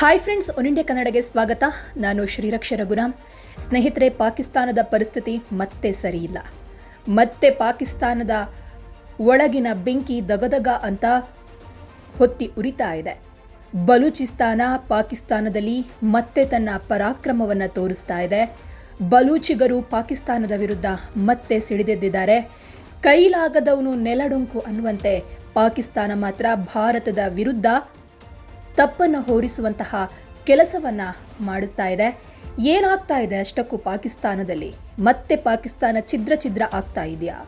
Hi friends one India ಕನ್ನಡಗೆ ಸ್ವಾಗತ. ನಾನು ಶ್ರೀರಕ್ಷ ರಘುರಾಮ್. ಸ್ನೇಹಿತರೆ, ಪಾಕಿಸ್ತಾನದ ಪರಿಸ್ಥಿತಿ ಮತ್ತೆ ಸರಿಯಿಲ್ಲ. ಮತ್ತೆ ಪಾಕಿಸ್ತಾನದ ಒಳಗಿನ ಬೆಂಕಿ ದಗದಗ ಅಂತ ಹೊತ್ತಿ ಉರಿತಾ ಇದೆ. ಬಲೂಚಿಸ್ತಾನ ಪಾಕಿಸ್ತಾನದಲ್ಲಿ ಮತ್ತೆ ತನ್ನ ಪರಾಕ್ರಮವನ್ನು ತೋರಿಸ್ತಾ ಇದೆ. ಬಲೂಚಿಗರು ಪಾಕಿಸ್ತಾನದ ವಿರುದ್ಧ ಮತ್ತೆ ಸಿಡಿದೆದ್ದಿದ್ದಾರೆ. ಕೈಲಾಗದವನು ನೆಲಡೊಂಕು ಅನ್ನುವಂತೆ ಪಾಕಿಸ್ತಾನ ಮಾತ್ರ ಭಾರತದ ವಿರುದ್ಧ ತಪ್ಪನ್ನು ಹೋರಿಸುವಂತಹ ಕೆಲಸವನ್ನು ಮಾಡುತ್ತಾ ಇದೆ. ಏನಾಗ್ತಾ ಇದೆ ಅಷ್ಟಕ್ಕೂ ಪಾಕಿಸ್ತಾನದಲ್ಲಿ? ಮತ್ತೆ ಪಾಕಿಸ್ತಾನ ಛಿದ್ರ ಛಿದ್ರ ಆಗ್ತಾ ಇದೆಯಾ?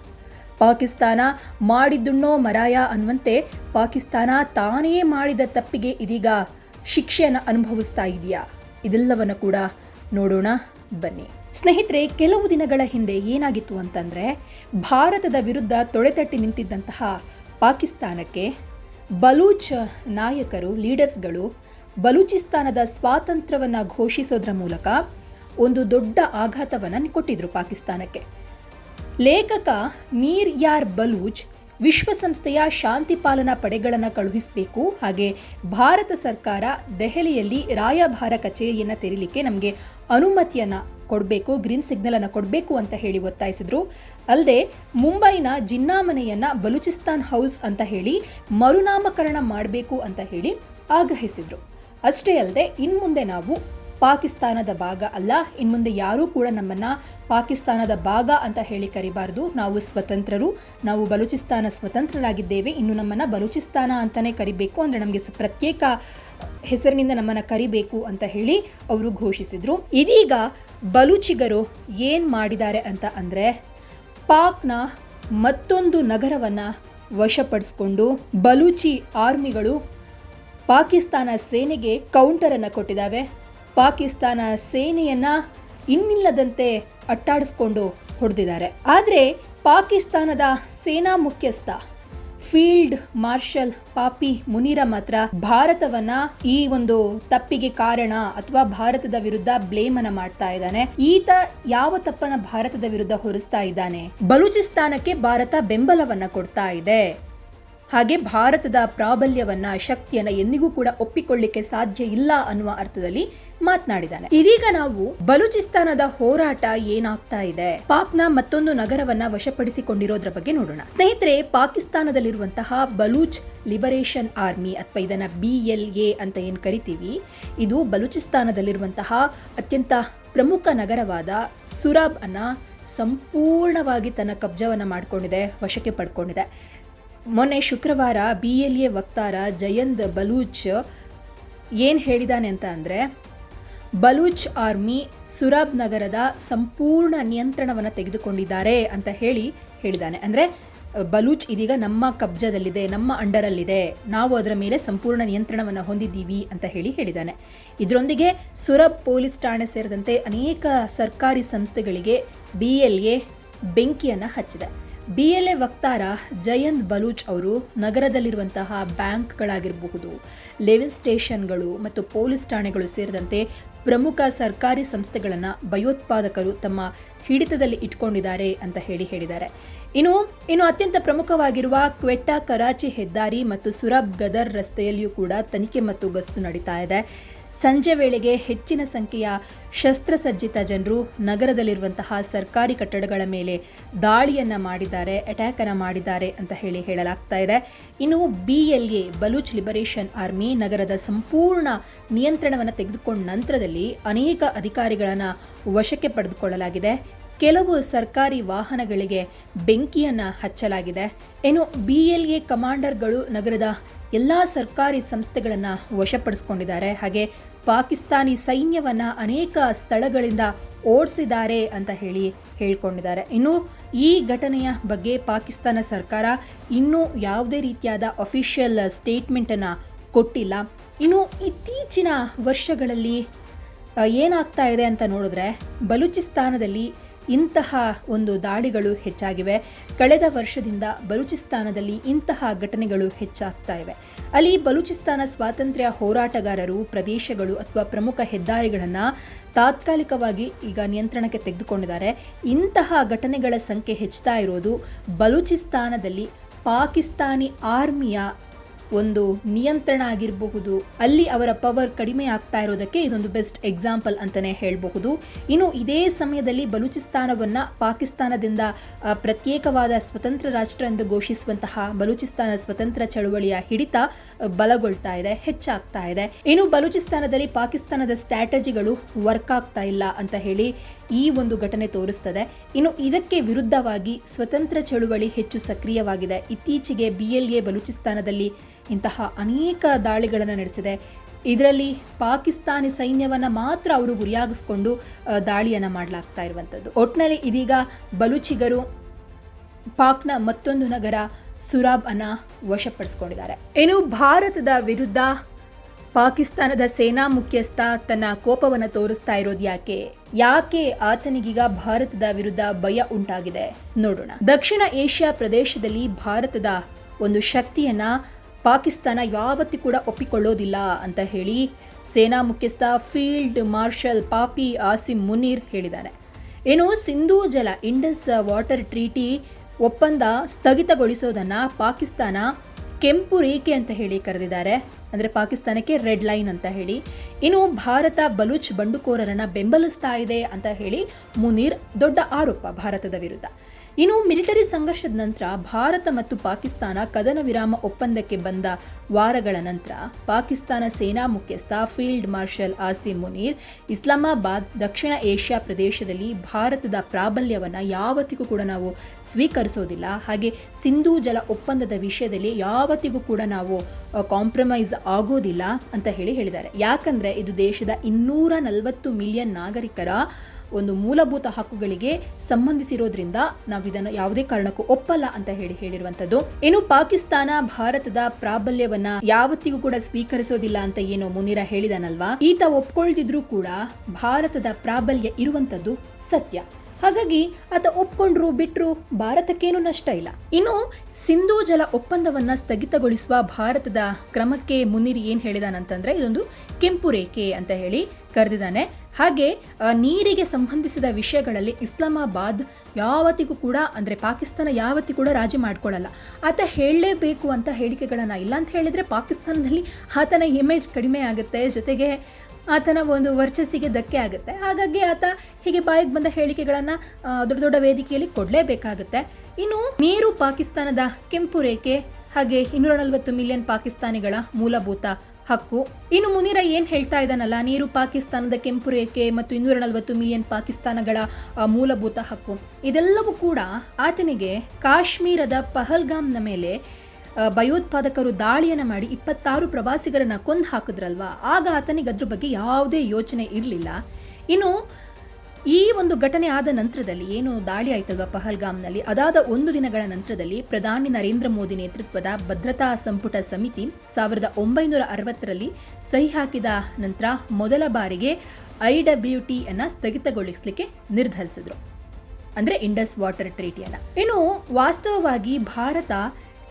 ಪಾಕಿಸ್ತಾನ ಮಾಡಿದ್ದುಣ್ಣೋ ಮರಾಯ ಅನ್ನುವಂತೆ ಪಾಕಿಸ್ತಾನ ತಾನೇ ಮಾಡಿದ ತಪ್ಪಿಗೆ ಇದೀಗ ಶಿಕ್ಷೆಯನ್ನು ಅನುಭವಿಸ್ತಾ ಇದೆಯಾ? ಇದೆಲ್ಲವನ್ನು ಕೂಡ ನೋಡೋಣ. ಬನ್ನಿ. ಸ್ನೇಹಿತರೆ, ಕೆಲವು ದಿನಗಳ ಹಿಂದೆ ಏನಾಗಿತ್ತು ಅಂತಂದರೆ, ಭಾರತದ ವಿರುದ್ಧ ತೊಡೆತಟ್ಟಿ ನಿಂತಿದ್ದಂತಹ ಪಾಕಿಸ್ತಾನಕ್ಕೆ ಬಲೂಚ್ ನಾಯಕರು, ಲೀಡರ್ಸ್ಗಳು ಬಲೂಚಿಸ್ತಾನದ ಸ್ವಾತಂತ್ರ್ಯವನ್ನು ಘೋಷಿಸೋದ್ರ ಮೂಲಕ ಒಂದು ದೊಡ್ಡ ಆಘಾತವನ್ನು ಕೊಟ್ಟಿದ್ರು ಪಾಕಿಸ್ತಾನಕ್ಕೆ. ಲೇಖಕ ಮೀರ್ ಯಾರ್ ಬಲೂಚ್ ವಿಶ್ವಸಂಸ್ಥೆಯ ಶಾಂತಿ ಪಾಲನಾ ಪಡೆಗಳನ್ನು ಕಳುಹಿಸಬೇಕು, ಹಾಗೆ ಭಾರತ ಸರ್ಕಾರ ದೆಹಲಿಯಲ್ಲಿ ರಾಯಭಾರ ಕಚೇರಿಯನ್ನು ತೆರೀಲಿಕ್ಕೆ ನಮಗೆ ಅನುಮತಿಯನ್ನು ಕೊಡಬೇಕು ಗ್ರೀನ್ ಸಿಗ್ನಲ್ ಅನ್ನು ಕೊಡಬೇಕು ಅಂತ ಹೇಳಿ ಒತ್ತಾಯಿಸಿದ್ರು. ಅಲ್ಲದೆ ಮುಂಬೈನ ಜಿನ್ನಾಮನೆಯನ್ನ ಬಲೂಚಿಸ್ತಾನ್ ಹೌಸ್ ಅಂತ ಹೇಳಿ ಮರುನಾಮಕರಣ ಮಾಡಬೇಕು ಅಂತ ಹೇಳಿ ಆಗ್ರಹಿಸಿದರು. ಅಷ್ಟೇ ಅಲ್ಲದೆ ಇನ್ಮುಂದೆ ನಾವು ಪಾಕಿಸ್ತಾನದ ಭಾಗ ಅಲ್ಲ, ಇನ್ಮುಂದೆ ಯಾರೂ ಕೂಡ ನಮ್ಮನ್ನ ಪಾಕಿಸ್ತಾನದ ಭಾಗ ಅಂತ ಹೇಳಿ ಕರಿಬಾರ್ದು. ನಾವು ಸ್ವತಂತ್ರರು, ನಾವು ಬಲೂಚಿಸ್ತಾನ ಸ್ವತಂತ್ರರಾಗಿದ್ದೇವೆ, ಇನ್ನು ನಮ್ಮನ್ನ ಬಲೂಚಿಸ್ತಾನ ಅಂತಲೇ ಕರಿಬೇಕು ಅಂದರೆ ನಮಗೆ ಪ್ರತ್ಯೇಕ ಹೆಸರಿನಿಂದ ನಮ್ಮನ್ನ ಕರಿಬೇಕು ಅಂತ ಹೇಳಿ ಅವರು ಘೋಷಿಸಿದ್ರು. ಇದೀಗ ಬಲೂಚಿಗರು ಏನು ಮಾಡಿದ್ದಾರೆ ಅಂತ ಅಂದರೆ ಪಾಕ್ನ ಮತ್ತೊಂದು ನಗರವನ್ನು ವಶಪಡಿಸ್ಕೊಂಡು ಬಲೂಚಿ ಆರ್ಮಿಗಳು ಪಾಕಿಸ್ತಾನ ಸೇನೆಗೆ ಕೌಂಟರನ್ನು ಕೊಟ್ಟಿದ್ದಾವೆ. ಪಾಕಿಸ್ತಾನ ಸೇನೆಯನ್ನು ಇನ್ನಿಲ್ಲದಂತೆ ಅಟ್ಟಾಡಿಸ್ಕೊಂಡು ಹೊಡೆದಿದ್ದಾರೆ. ಆದರೆ ಪಾಕಿಸ್ತಾನದ ಸೇನಾ ಮುಖ್ಯಸ್ಥ ಫೀಲ್ಡ್ ಮಾರ್ಷಲ್ ಪಾಪಿ ಮುನಿರ ಮಾತ್ರ ಭಾರತವನ್ನ ಈ ಒಂದು ತಪ್ಪಿಗೆ ಕಾರಣ ಅಥವಾ ಭಾರತದ ವಿರುದ್ಧ ಬ್ಲೇಮ್ ಅನ್ನ ಮಾಡ್ತಾ ಇದ್ದಾನೆ. ಈತ ಯಾವ ತಪ್ಪನ್ನ ಭಾರತದ ವಿರುದ್ಧ ಹೊರಿಸ್ತಾ ಇದ್ದಾನೆ? ಬಲೂಚಿಸ್ತಾನಕ್ಕೆ ಭಾರತ ಬೆಂಬಲವನ್ನ ಕೊಡ್ತಾ ಇದೆ. ಹಾಗೆ ಭಾರತದ ಪ್ರಾಬಲ್ಯವನ್ನ, ಶಕ್ತಿಯನ್ನ ಎಂದಿಗೂ ಕೂಡ ಒಪ್ಪಿಕೊಳ್ಳಿಕ್ಕೆ ಸಾಧ್ಯ ಇಲ್ಲ ಅನ್ನುವ ಅರ್ಥದಲ್ಲಿ ಮಾತನಾಡಿದ್ದಾನೆ. ಇದೀಗ ನಾವು ಬಲೂಚಿಸ್ತಾನದ ಹೋರಾಟ ಏನಾಗ್ತಾ ಇದೆ? ಪಾಕ್ನ ಮತ್ತೊಂದು ನಗರವನ್ನ ವಶಪಡಿಸಿಕೊಂಡಿರೋದ್ರ ಬಗ್ಗೆ ನೋಡೋಣ. ಸ್ನೇಹಿತರೆ, ಪಾಕಿಸ್ತಾನದಲ್ಲಿರುವಂತಹ ಬಲೂಚ್ ಲಿಬರೇಷನ್ ಆರ್ಮಿ ಅಥವಾ ಇದನ್ನ ಬಿ ಎಲ್ ಎ ಅಂತ ಏನ್ ಕರಿತೀವಿ, ಇದು ಬಲೂಚಿಸ್ತಾನದಲ್ಲಿರುವಂತಹ ಅತ್ಯಂತ ಪ್ರಮುಖ ನಗರವಾದ ಸುರಾಬ್ ಅನ್ನ ಸಂಪೂರ್ಣವಾಗಿ ತನ್ನ ಕಬ್ಜವನ್ನ ಮಾಡಿಕೊಂಡಿದೆ, ವಶಕ್ಕೆ ಪಡ್ಕೊಂಡಿದೆ. ಮೊನ್ನೆ ಶುಕ್ರವಾರ ಬಿ ಎಲ್ ಎ ವಕ್ತಾರ ಜಯಂತ್ ಬಲೂಚ್ ಏನು ಹೇಳಿದಾನೆ ಅಂತ ಅಂದರೆ ಬಲೂಚ್ ಆರ್ಮಿ ಸುರಾಬ್ ನಗರದ ಸಂಪೂರ್ಣ ನಿಯಂತ್ರಣವನ್ನು ತೆಗೆದುಕೊಂಡಿದ್ದಾರೆ ಅಂತ ಹೇಳಿ ಹೇಳಿದ್ದಾನೆ. ಅಂದರೆ, ಬಲೂಚ್ ಇದೀಗ ನಮ್ಮ ಕಬ್ಜದಲ್ಲಿದೆ, ನಮ್ಮ ಅಂಡರಲ್ಲಿದೆ. ನಾವು ಅದರ ಮೇಲೆ ಸಂಪೂರ್ಣ ನಿಯಂತ್ರಣವನ್ನು ಹೊಂದಿದ್ದೀವಿ ಅಂತ ಹೇಳಿ ಹೇಳಿದ್ದಾನೆ. ಇದರೊಂದಿಗೆ ಸುರಬ್ ಪೊಲೀಸ್ ಠಾಣೆ ಸೇರಿದಂತೆ ಅನೇಕ ಸರ್ಕಾರಿ ಸಂಸ್ಥೆಗಳಿಗೆ ಬಿ ಎಲ್ ಎ ಬೆಂಕಿಯನ್ನು ಹಚ್ಚಿದೆ. ಬಿ ಎಲ್ ಎ ವಕ್ತಾರ ಜಯಂತ್ ಬಲೂಚ್ ಅವರು ನಗರದಲ್ಲಿರುವಂತಹ ಬ್ಯಾಂಕ್ಗಳಾಗಿರಬಹುದು ಲೆವೆನ್ ಸ್ಟೇಷನ್ಗಳು ಮತ್ತು ಪೊಲೀಸ್ ಠಾಣೆಗಳು ಸೇರಿದಂತೆ ಪ್ರಮುಖ ಸರ್ಕಾರಿ ಸಂಸ್ಥೆಗಳನ್ನು ಭಯೋತ್ಪಾದಕರು ತಮ್ಮ ಹಿಡಿತದಲ್ಲಿ ಇಟ್ಕೊಂಡಿದ್ದಾರೆ ಅಂತ ಹೇಳಿ ಹೇಳಿದ್ದಾರೆ. ಇನ್ನು ಇನ್ನು ಅತ್ಯಂತ ಪ್ರಮುಖವಾಗಿರುವ ಕ್ವೆಟ್ಟಾ, ಕರಾಚಿ, ಹೆದ್ದಾರಿ ಮತ್ತು ಸುರಬ್ ಗದರ್ ರಸ್ತೆಯಲ್ಲಿಯೂ ಕೂಡ ತನಿಖೆ ಮತ್ತು ಗಸ್ತು ನಡೀತಾ ಇದೆ. ಸಂಜೆ ವೇಳೆಗೆ ಹೆಚ್ಚಿನ ಸಂಖ್ಯೆಯ ಶಸ್ತ್ರಸಜ್ಜಿತ ಜನರು ನಗರದಲ್ಲಿರುವಂತಹ ಸರ್ಕಾರಿ ಕಟ್ಟಡಗಳ ಮೇಲೆ ದಾಳಿಯನ್ನ ಮಾಡಿದ್ದಾರೆ ಅಟ್ಯಾಕನ್ನು ಮಾಡಿದ್ದಾರೆ ಅಂತ ಹೇಳಿ ಹೇಳಲಾಗ್ತಾ ಇದೆ. ಇನ್ನು B L A Baloch liberation army ನಗರದ ಸಂಪೂರ್ಣ ನಿಯಂತ್ರಣವನ್ನು ತೆಗೆದುಕೊಂಡ ನಂತರದಲ್ಲಿ ಅನೇಕ ಅಧಿಕಾರಿಗಳನ್ನು ವಶಕ್ಕೆ ಪಡೆದುಕೊಳ್ಳಲಾಗಿದೆ. ಕೆಲವು ಸರ್ಕಾರಿ ವಾಹನಗಳಿಗೆ ಬೆಂಕಿಯನ್ನ ಹಚ್ಚಲಾಗಿದೆ. ಏನು ಬಿ ಎಲ್ ಎ ಕಮಾಂಡರ್ಗಳು ನಗರದ ಎಲ್ಲ ಸರ್ಕಾರಿ ಸಂಸ್ಥೆಗಳನ್ನು ವಶಪಡಿಸಿಕೊಂಡಿದ್ದಾರೆ. ಹಾಗೆ ಪಾಕಿಸ್ತಾನಿ ಸೈನ್ಯವನ್ನ ಅನೇಕ ಸ್ಥಳಗಳಿಂದ ಓಡಿಸಿದ್ದಾರೆ ಅಂತ ಹೇಳಿ ಹೇಳ್ಕೊಂಡಿದ್ದಾರೆ. ಇನ್ನು ಈ ಘಟನೆಯ ಬಗ್ಗೆ ಪಾಕಿಸ್ತಾನ ಸರ್ಕಾರ ಇನ್ನೂ ಯಾವುದೇ ರೀತಿಯಾದ ಅಫಿಷಿಯಲ್ ಸ್ಟೇಟ್ಮೆಂಟನ್ನು ಕೊಟ್ಟಿಲ್ಲ. ಇನ್ನು ಇತ್ತೀಚಿನ ವರ್ಷಗಳಲ್ಲಿ ಏನಾಗ್ತಾ ಇದೆ ಅಂತ ನೋಡಿದ್ರೆ, ಬಲೂಚಿಸ್ತಾನದಲ್ಲಿ ಇಂತಹ ಒಂದು ದಾಳಿಗಳು ಹೆಚ್ಚಾಗಿವೆ. ಕಳೆದ ವರ್ಷದಿಂದ ಬಲೂಚಿಸ್ತಾನದಲ್ಲಿ ಇಂತಹ ಘಟನೆಗಳು ಹೆಚ್ಚಾಗ್ತಾ ಇವೆ. ಅಲ್ಲಿ ಬಲೂಚಿಸ್ತಾನ ಸ್ವಾತಂತ್ರ್ಯ ಹೋರಾಟಗಾರರು, ಪ್ರದೇಶಗಳು ಅಥವಾ ಪ್ರಮುಖ ಹೆದ್ದಾರಿಗಳನ್ನು ತಾತ್ಕಾಲಿಕವಾಗಿ ಈಗ ನಿಯಂತ್ರಣಕ್ಕೆ ತೆಗೆದುಕೊಂಡಿದ್ದಾರೆ. ಇಂತಹ ಘಟನೆಗಳ ಸಂಖ್ಯೆ ಹೆಚ್ಚುತ್ತಾ ಇರೋದು ಬಲೂಚಿಸ್ತಾನದಲ್ಲಿ ಪಾಕಿಸ್ತಾನಿ ಆರ್ಮಿಯ ಒಂದು ನಿಯಂತ್ರಣ ಆಗಿರಬಹುದು, ಅಲ್ಲಿ ಅವರ ಪವರ್ ಕಡಿಮೆ ಆಗ್ತಾ ಇರೋದಕ್ಕೆ ಇದೊಂದು ಬೆಸ್ಟ್ ಎಕ್ಸಾಂಪಲ್ ಅಂತಾನೆ ಹೇಳಬಹುದು. ಇನ್ನು ಇದೇ ಸಮಯದಲ್ಲಿ ಬಲೂಚಿಸ್ತಾನವನ್ನ ಪಾಕಿಸ್ತಾನದಿಂದ ಪ್ರತ್ಯೇಕವಾದ ಸ್ವತಂತ್ರ ರಾಷ್ಟ್ರ ಎಂದು ಘೋಷಿಸುವಂತಹ ಬಲೂಚಿಸ್ತಾನ ಸ್ವತಂತ್ರ ಚಳುವಳಿಯ ಹಿಡಿತ ಬಲಗೊಳ್ತಾ ಇದೆ, ಹೆಚ್ಚಾಗ್ತಾ ಇದೆ. ಇನ್ನು ಬಲೂಚಿಸ್ತಾನದಲ್ಲಿ ಪಾಕಿಸ್ತಾನದ ಸ್ಟ್ರಾಟಜಿಗಳು ವರ್ಕ್ ಆಗ್ತಾ ಇಲ್ಲ ಅಂತ ಹೇಳಿ ಈ ಒಂದು ಘಟನೆ ತೋರಿಸ್ತದೆ. ಇನ್ನು ಇದಕ್ಕೆ ವಿರುದ್ಧವಾಗಿ ಸ್ವತಂತ್ರ ಚಳುವಳಿ ಹೆಚ್ಚು ಸಕ್ರಿಯವಾಗಿದೆ. ಇತ್ತೀಚೆಗೆ ಬಿ ಎಲ್ ಎ ಬಲೂಚಿಸ್ತಾನದಲ್ಲಿ ಇಂತಹ ಅನೇಕ ದಾಳಿಗಳನ್ನು ನಡೆಸಿದೆ. ಇದರಲ್ಲಿ ಪಾಕಿಸ್ತಾನಿ ಸೈನ್ಯವನ್ನು ಮಾತ್ರ ಅವರು ಗುರಿಯಾಗಿಸ್ಕೊಂಡು ದಾಳಿಯನ್ನು ಮಾಡಲಾಗ್ತಾ ಇರುವಂಥದ್ದು ಒಟ್ಟಿನಲ್ಲಿ ಇದೀಗ ಬಲೂಚಿಗರು ಪಾಕ್ನ ಮತ್ತೊಂದು ನಗರ ಸುರಾಬ್ ಅನ್ನ ವಶಪಡಿಸ್ಕೊಂಡಿದ್ದಾರೆ. ಇನ್ನು ಭಾರತದ ವಿರುದ್ಧ ಪಾಕಿಸ್ತಾನದ ಸೇನಾ ಮುಖ್ಯಸ್ಥ ತನ್ನ ಕೋಪವನ್ನು ತೋರಿಸ್ತಾ ಇರೋದು ಯಾಕೆ? ಯಾಕೆ ಆತನಿಗೀಗ ಭಾರತದ ವಿರುದ್ಧ ಭಯ ಉಂಟಾಗಿದೆ? ನೋಡೋಣ. ದಕ್ಷಿಣ ಏಷ್ಯಾ ಪ್ರದೇಶದಲ್ಲಿ ಭಾರತದ ಒಂದು ಶಕ್ತಿಯನ್ನ ಪಾಕಿಸ್ತಾನ ಯಾವತ್ತಿ ಕೂಡ ಒಪ್ಪಿಕೊಳ್ಳೋದಿಲ್ಲ ಅಂತ ಹೇಳಿ ಸೇನಾ ಮುಖ್ಯಸ್ಥ ಫೀಲ್ಡ್ ಮಾರ್ಷಲ್ ಪಾಪಿ ಆಸಿಮ್ ಮುನೀರ್ ಹೇಳಿದ್ದಾರೆ. ಏನು, ಸಿಂಧೂ ಜಲ ಇಂಡಸ್ ವಾಟರ್ ಟ್ರೀಟಿ ಒಪ್ಪಂದ ಸ್ಥಗಿತಗೊಳಿಸೋದನ್ನ ಪಾಕಿಸ್ತಾನ ಕೆಂಪು ರೇಖೆ ಅಂತ ಹೇಳಿ ಕರೆದಿದ್ದಾರೆ. ಅಂದರೆ ಪಾಕಿಸ್ತಾನಕ್ಕೆ ರೆಡ್ ಲೈನ್ ಅಂತ ಹೇಳಿ. ಇನ್ನು ಭಾರತ ಬಲೂಚ್ ಬಂಡುಕೋರರನ್ನು ಬೆಂಬಲಿಸ್ತಾ ಇದೆ ಅಂತ ಹೇಳಿ ಮುನೀರ್ ದೊಡ್ಡ ಆರೋಪ ಭಾರತದ ವಿರುದ್ಧ. ಇನ್ನು ಮಿಲಿಟರಿ ಸಂಘರ್ಷದ ನಂತರ ಭಾರತ ಮತ್ತು ಪಾಕಿಸ್ತಾನ ಕದನ ವಿರಾಮ ಒಪ್ಪಂದಕ್ಕೆ ಬಂದ ವಾರಗಳ ನಂತರ ಪಾಕಿಸ್ತಾನ ಸೇನಾ ಮುಖ್ಯಸ್ಥ ಫೀಲ್ಡ್ ಮಾರ್ಷಲ್ ಆಸಿಮ್ ಮುನೀರ್ ಇಸ್ಲಾಮಾಬಾದ್, ದಕ್ಷಿಣ ಏಷ್ಯಾ ಪ್ರದೇಶದಲ್ಲಿ ಭಾರತದ ಪ್ರಾಬಲ್ಯವನ್ನು ಯಾವತ್ತಿಗೂ ಕೂಡ ನಾವು ಸ್ವೀಕರಿಸೋದಿಲ್ಲ. ಹಾಗೆ ಸಿಂಧೂ ಜಲ ಒಪ್ಪಂದದ ವಿಷಯದಲ್ಲಿ ಯಾವತ್ತಿಗೂ ಕೂಡ ನಾವು ಕಾಂಪ್ರಮೈಸ್ ಆಗೋದಿಲ್ಲ ಅಂತ ಹೇಳಿ ಹೇಳಿದ್ದಾರೆ. ಯಾಕಂದರೆ ಇದು ದೇಶದ ಇನ್ನೂರ ನಲವತ್ತು ಮಿಲಿಯನ್ ನಾಗರಿಕರ ಒಂದು ಮೂಲಭೂತ ಹಕ್ಕುಗಳಿಗೆ ಸಂಬಂಧಿಸಿರೋದ್ರಿಂದ ನಾವು ಇದನ್ನು ಯಾವುದೇ ಕಾರಣಕ್ಕೂ ಒಪ್ಪಲ್ಲ ಅಂತ ಹೇಳಿ ಹೇಳಿರುವಂತದ್ದು ಇನ್ನು ಪಾಕಿಸ್ತಾನ ಭಾರತದ ಪ್ರಾಬಲ್ಯವನ್ನ ಯಾವತ್ತಿಗೂ ಕೂಡ ಸ್ವೀಕರಿಸೋದಿಲ್ಲ ಅಂತ ಏನೋ ಮುನೀರ ಹೇಳಿದಾನಲ್ವಾ? ಈತ ಒಪ್ಕೊಳ್ತಿದ್ರು ಕೂಡ ಭಾರತದ ಪ್ರಾಬಲ್ಯ ಇರುವಂತದ್ದು ಸತ್ಯ. ಹಾಗಾಗಿ ಆತ ಒಪ್ಕೊಂಡ್ರು, ಬಿಟ್ರು ಭಾರತಕ್ಕೇನು ನಷ್ಟ ಇಲ್ಲ. ಇನ್ನು ಸಿಂಧೂ ಜಲ ಒಪ್ಪಂದವನ್ನ ಸ್ಥಗಿತಗೊಳಿಸುವ ಭಾರತದ ಕ್ರಮಕ್ಕೆ ಮುನಿರಿ ಏನ್ ಹೇಳಿದಾನಂತಂದ್ರೆ ಇದೊಂದು ಕೆಂಪು ರೇಖೆ ಅಂತ ಹೇಳಿ ಕರೆದಿದ್ದಾನೆ ಹಾಗೆ ನೀರಿಗೆ ಸಂಬಂಧಿಸಿದ ವಿಷಯಗಳಲ್ಲಿ ಇಸ್ಲಾಮಾಬಾದ್ ಯಾವತ್ತಿಗೂ ಕೂಡ, ಅಂದರೆ ಪಾಕಿಸ್ತಾನ ಯಾವತ್ತಿಗೂ ಕೂಡ ರಾಜಿ ಮಾಡ್ಕೊಳ್ಳಲ್ಲ ಆತ ಹೇಳಲೇಬೇಕು ಅಂತ ಹೇಳಿಕೆಗಳನ್ನು ಇಲ್ಲ ಅಂತ ಹೇಳಿದರೆ ಪಾಕಿಸ್ತಾನದಲ್ಲಿ ಆತನ ಇಮೇಜ್ ಕಡಿಮೆ ಆಗುತ್ತೆ. ಜೊತೆಗೆ ಆತನ ಒಂದು ವರ್ಚಸ್ಸಿಗೆ ಧಕ್ಕೆ ಆಗುತ್ತೆ. ಹಾಗಾಗಿ ಆತ ಹೀಗೆ ಬಾಯಿಗೆ ಬಂದ ಹೇಳಿಕೆಗಳನ್ನು ದೊಡ್ಡ ದೊಡ್ಡ ವೇದಿಕೆಯಲ್ಲಿ ಕೊಡಲೇಬೇಕಾಗುತ್ತೆ. ಇನ್ನು ನೀರು ಪಾಕಿಸ್ತಾನದ ಕೆಂಪು ರೇಖೆ, ಹಾಗೆ ಇನ್ನೂರ ನಲವತ್ತು ಮಿಲಿಯನ್ ಪಾಕಿಸ್ತಾನಿಗಳ ಮೂಲಭೂತ ಹಕ್ಕು. ಇನ್ನು ಮುನಿರ ಏನ್ ಹೇಳ್ತಾ ಇದ್ದಾನಲ್ಲ, ನೀರು ಪಾಕಿಸ್ತಾನದ ಕೆಂಪು ರೇಖೆ ಮತ್ತು ಇನ್ನೂರ ನಲವತ್ತು ಮಿಲಿಯನ್ ಪಾಕಿಸ್ತಾನಗಳ ಮೂಲಭೂತ ಹಕ್ಕು. ಇದೆಲ್ಲವೂ ಕೂಡ ಆತನಿಗೆ ಕಾಶ್ಮೀರದ ಪಹಲ್ಗಾಮ್ನ ಮೇಲೆ ಭಯೋತ್ಪಾದಕರು ದಾಳಿಯನ್ನು ಮಾಡಿ ಇಪ್ಪತ್ತಾರು ಪ್ರವಾಸಿಗರನ್ನ ಕೊಂದು ಹಾಕಿದ್ರಲ್ವಾ? ಆಗ ಆತನಿಗೆ ಅದ್ರ ಬಗ್ಗೆ ಯಾವುದೇ ಯೋಚನೆ ಇರಲಿಲ್ಲ. ಇನ್ನು ಈ ಒಂದು ಘಟನೆ ಆದ ನಂತರದಲ್ಲಿ ಏನು ದಾಳಿ ಆಯ್ತಲ್ವಾ ಪಹಲ್ಗಾಮ್ನಲ್ಲಿ? ಅದಾದ ಒಂದು ದಿನಗಳ ನಂತರದಲ್ಲಿ ಪ್ರಧಾನಿ ನರೇಂದ್ರ ಮೋದಿ ನೇತೃತ್ವದ ಭದ್ರತಾ ಸಂಪುಟ ಸಮಿತಿ ಸಾವಿರದ ಒಂಬೈನೂರ ಅರವತ್ತರಲ್ಲಿ ಸಹಿ ಹಾಕಿದ ನಂತರ ಮೊದಲ ಬಾರಿಗೆ ಐ ಡಬ್ಲ್ಯೂ ಟಿ ಅನ್ನ ಸ್ಥಗಿತಗೊಳಿಸಲಿಕ್ಕೆ ನಿರ್ಧರಿಸಿದ್ರು. ಅಂದ್ರೆ ಇಂಡಸ್ ವಾಟರ್ ಟ್ರೀಟಿಯನ್ನ. ಇನ್ನು ವಾಸ್ತವವಾಗಿ ಭಾರತ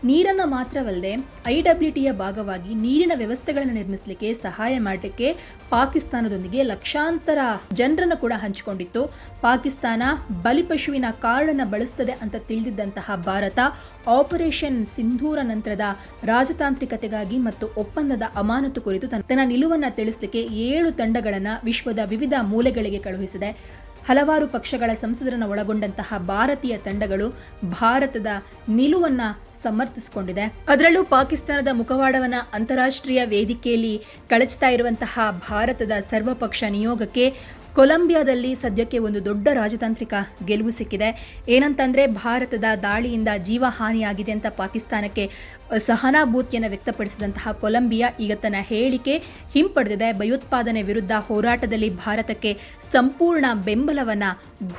ನೀರನ್ನು ಮಾತ್ರವಲ್ಲದೆ ಐ ಡಬ್ಲ್ಯೂ ಟಿಯ ಭಾಗವಾಗಿ ನೀರಿನ ವ್ಯವಸ್ಥೆಗಳನ್ನು ನಿರ್ಮಿಸಲಿಕ್ಕೆ ಸಹಾಯ ಮಾಡಲಿಕ್ಕೆ ಪಾಕಿಸ್ತಾನದೊಂದಿಗೆ ಲಕ್ಷಾಂತರ ಜನರನ್ನು ಕೂಡ ಹಂಚಿಕೊಂಡಿತ್ತು. ಪಾಕಿಸ್ತಾನ ಬಲಿಪಶುವಿನ ಕಾರ್ಡನ್ನು ಬಳಸ್ತದೆ ಅಂತ ತಿಳಿದಿದ್ದಂತಹ ಭಾರತ, ಆಪರೇಷನ್ ಸಿಂಧೂರ ನಂತರದ ರಾಜತಾಂತ್ರಿಕತೆಗಾಗಿ ಮತ್ತು ಒಪ್ಪಂದದ ಅಮಾನತು ಕುರಿತು ತನ್ನ ನಿಲುವನ್ನು ತಿಳಿಸಲಿಕ್ಕೆ ಏಳು ತಂಡಗಳನ್ನು ವಿಶ್ವದ ವಿವಿಧ ಮೂಲೆಗಳಿಗೆ ಕಳುಹಿಸಿದೆ. ಹಲವಾರು ಪಕ್ಷಗಳ ಸಂಸದರನ್ನು ಒಳಗೊಂಡಂತಹ ಭಾರತೀಯ ತಂಡಗಳು ಭಾರತದ ನಿಲುವನ್ನ ಸಮರ್ಥಿಸಿಕೊಂಡಿದೆ. ಅದರಲ್ಲೂ ಪಾಕಿಸ್ತಾನದ ಮುಖವಾಡವನ್ನ ಅಂತಾರಾಷ್ಟ್ರೀಯ ವೇದಿಕೆಯಲ್ಲಿ ಕಳಚ್ತಾ ಇರುವಂತಹ ಭಾರತದ ಸರ್ವಪಕ್ಷ ನಿಯೋಗಕ್ಕೆ ಕೊಲಂಬಿಯಾದಲ್ಲಿ ಸದ್ಯಕ್ಕೆ ಒಂದು ದೊಡ್ಡ ರಾಜತಾಂತ್ರಿಕ ಗೆಲುವು ಸಿಕ್ಕಿದೆ. ಏನಂತಂದ್ರೆ, ಭಾರತದ ದಾಳಿಯಿಂದ ಜೀವ ಹಾನಿಯಾಗಿದೆ ಅಂತ ಪಾಕಿಸ್ತಾನಕ್ಕೆ ಸಹನಾಭೂತಿಯನ್ನು ವ್ಯಕ್ತಪಡಿಸಿದಂತಹ ಕೊಲಂಬಿಯಾ ಈಗ ತನ್ನ ಹೇಳಿಕೆ ಹಿಂಪಡೆದಿದೆ. ಭಯೋತ್ಪಾದನೆ ವಿರುದ್ಧ ಹೋರಾಟದಲ್ಲಿ ಭಾರತಕ್ಕೆ ಸಂಪೂರ್ಣ ಬೆಂಬಲವನ್ನ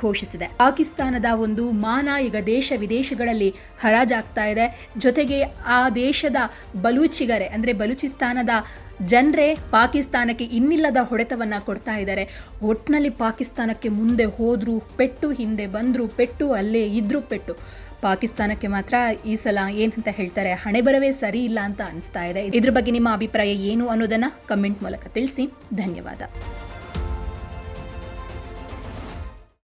ಘೋಷಿಸಿದೆ. ಪಾಕಿಸ್ತಾನದ ಒಂದು ಮಾನ ಈಗ ದೇಶ ವಿದೇಶಗಳಲ್ಲಿ ಹರಾಜಾಗ್ತಾ ಇದೆ. ಜೊತೆಗೆ ಆ ದೇಶದ ಬಲೂಚಿಗರೆ, ಅಂದರೆ ಬಲೂಚಿಸ್ತಾನದ ಜನರೇ ಪಾಕಿಸ್ತಾನಕ್ಕೆ ಇನ್ನಿಲ್ಲದ ಹೊಡೆತವನ್ನು ಕೊಡ್ತಾ ಇದ್ದಾರೆ. ಒಟ್ಟಿನಲ್ಲಿ ಪಾಕಿಸ್ತಾನಕ್ಕೆ ಮುಂದೆ ಹೋದರೂ ಪೆಟ್ಟು, ಹಿಂದೆ ಬಂದರೂ ಪೆಟ್ಟು, ಅಲ್ಲೇ ಇದ್ದರೂ ಪೆಟ್ಟು. ಪಾಕಿಸ್ತಾನಕ್ಕೆ ಮಾತ್ರ ಈ ಸಲ ಏನಂತ ಹೇಳ್ತಾರೆ, ಹಣೆ ಬರವೇ ಸರಿ ಇಲ್ಲ ಅಂತ ಅನಿಸ್ತಾ ಇದೆ. ಇದ್ರ ಬಗ್ಗೆ ನಿಮ್ಮ ಅಭಿಪ್ರಾಯ ಏನು ಅನ್ನೋದನ್ನು ಕಮೆಂಟ್ ಮೂಲಕ ತಿಳಿಸಿ. ಧನ್ಯವಾದ.